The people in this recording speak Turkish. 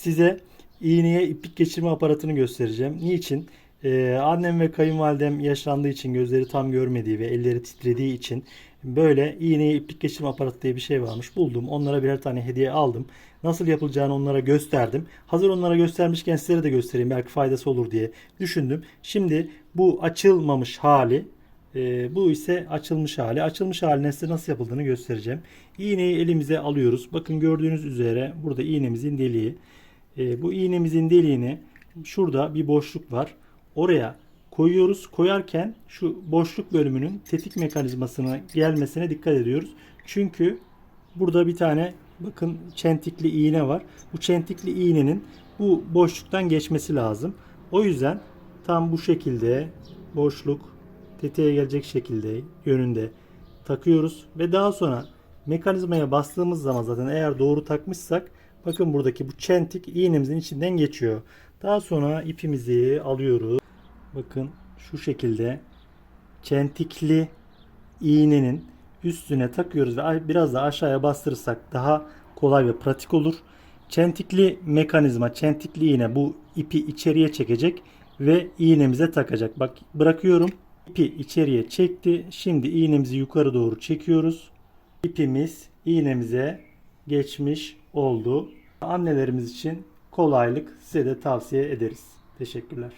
size iğneye iplik geçirme aparatını göstereceğim. Niçin? Ee, annem ve kayınvalidem yaşlandığı için gözleri tam görmediği ve elleri titrediği için böyle iğneye iplik geçirme aparatı diye bir şey varmış. Buldum. Onlara birer tane hediye aldım. Nasıl yapılacağını onlara gösterdim. Hazır onlara göstermişken sizlere de göstereyim. Belki faydası olur diye düşündüm. Şimdi bu açılmamış hali e, bu ise açılmış hali. Açılmış haline size nasıl yapıldığını göstereceğim. İğneyi elimize alıyoruz. Bakın gördüğünüz üzere burada iğnemizin deliği. E, bu iğnemizin deliğini şurada bir boşluk var. Oraya koyuyoruz. Koyarken şu boşluk bölümünün tetik mekanizmasına gelmesine dikkat ediyoruz. Çünkü burada bir tane bakın çentikli iğne var. Bu çentikli iğnenin bu boşluktan geçmesi lazım. O yüzden tam bu şekilde boşluk tetiğe gelecek şekilde yönünde takıyoruz ve daha sonra mekanizmaya bastığımız zaman zaten eğer doğru takmışsak bakın buradaki bu çentik iğnemizin içinden geçiyor. Daha sonra ipimizi alıyoruz. Bakın şu şekilde çentikli iğnenin üstüne takıyoruz ve biraz da aşağıya bastırırsak daha kolay ve pratik olur. Çentikli mekanizma, çentikli iğne bu ipi içeriye çekecek ve iğnemize takacak. Bak bırakıyorum. İpi içeriye çekti. Şimdi iğnemizi yukarı doğru çekiyoruz. İpimiz iğnemize geçmiş oldu. Annelerimiz için kolaylık size de tavsiye ederiz. Teşekkürler.